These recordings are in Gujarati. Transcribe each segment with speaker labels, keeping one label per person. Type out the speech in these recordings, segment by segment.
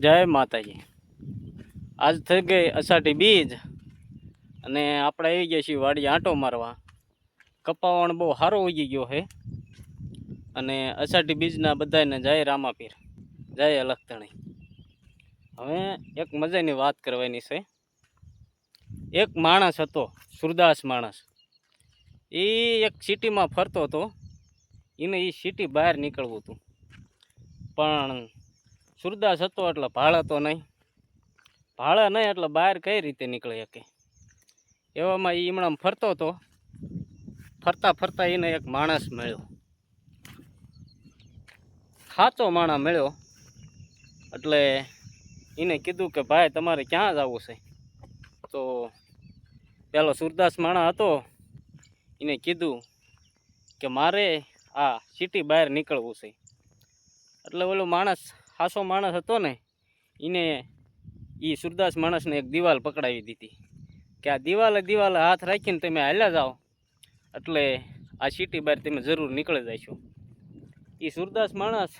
Speaker 1: જય માતાજી. આજ થઈ ગઈ અષાઢી બીજ અને આપણે આવી ગયા છીએ વાડી આંટો મારવા. કપાવણ બહુ સારો ઉગી ગયો છે. અને અષાઢી બીજના બધાને જય રામાપીર, જય અલખતણી. હવે એક મજાની વાત કરવાની છે. એક માણસ હતો, સુરદાસ માણસ. એ એક સિટીમાં ફરતો હતો. એને એ સિટી બહાર નીકળવું હતું. પણ સુરદાસ હતો એટલે ભાડે તો નહીં. ભાળે નહીં એટલે બહાર કઈ રીતે નીકળી શકે? એવામાં એ હમણાં ફરતો હતો ફરતા ફરતા એને એક માણસ મળ્યો. ખાચો માણસ મળ્યો. એટલે એને કીધું કે ભાઈ તમારે ક્યાં જવું છે? તો પેલો સુરદાસ માણસ હતો. એને કીધું કે મારે આ સિટી બહાર નીકળવું છે. એટલે ઓલો માણસ હાસો માણસ હતો ને એને એ સુરદાસ માણસને એક દિવાલ પકડાવી દીધી. કે આ દિવાલે દિવાલે હાથ રાખીને તમે હાલ્યા જાઓ, એટલે આ સિટી બહાર તમે જરૂર નીકળી જશો એ સુરદાસ માણસ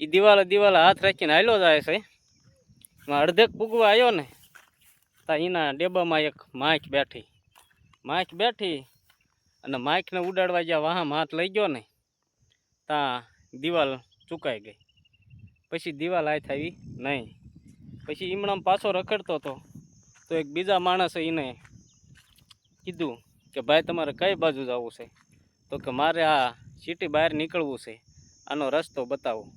Speaker 1: એ દિવાલે દિવાલે હાથ રાખીને હાલ્યો જાય છે. એમાં અડધેક પૂગવા આવ્યો ને, તો એના ડેબામાં એક માખ બેઠી. માખ બેઠી અને માખને ઉડાડવા જ્યાં વાહમ હાથ લઈ ગયો ને ત્યાં દિવાલ ચૂકાઈ ગઈ. પછી દિવાલ હાથ આવી? નહીં. પછી ઈમણામ પાછો રખડતો હતો તો એક બીજા માણસે એને કીધું કે, ભાઈ, તમારે કઈ બાજુ જવું છે? તો કે, મારે આ સિટી બહાર નીકળવું છે. આનો રસ્તો બતાવો.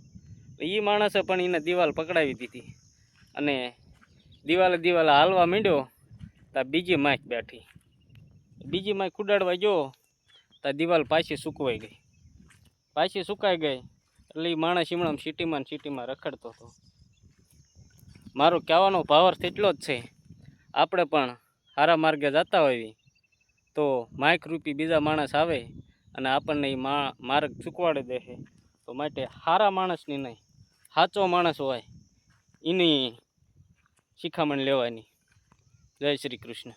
Speaker 1: એ માણસે પણ એને દિવાલ પકડાવી દીધી. અને દિવાલે દિવાલે હાલવા માંડ્યો ત્યાં બીજી માઇક બેઠી. બીજી માઇક ઉડાડવા ગયો ત્યાં દિવાલ પાછી સુકવાઈ ગઈ. પાછી સુકાઈ ગઈ એટલે એ માણસ હમણાં સિટીમાં સિટીમાં રખડતો હતો. મારો કહેવાનો પાવર એટલો જ છે. આપણે પણ સારા માર્ગે જતા હોઈએ તો માઇક રૂપી બીજા માણસ આવે અને આપણને એ માર્ગ ચૂકવાડી દે છે. તો માટે સારા માણસની નહીં, સાચો માણસ હોય એની શિખામણ લેવાની. જય શ્રી કૃષ્ણ.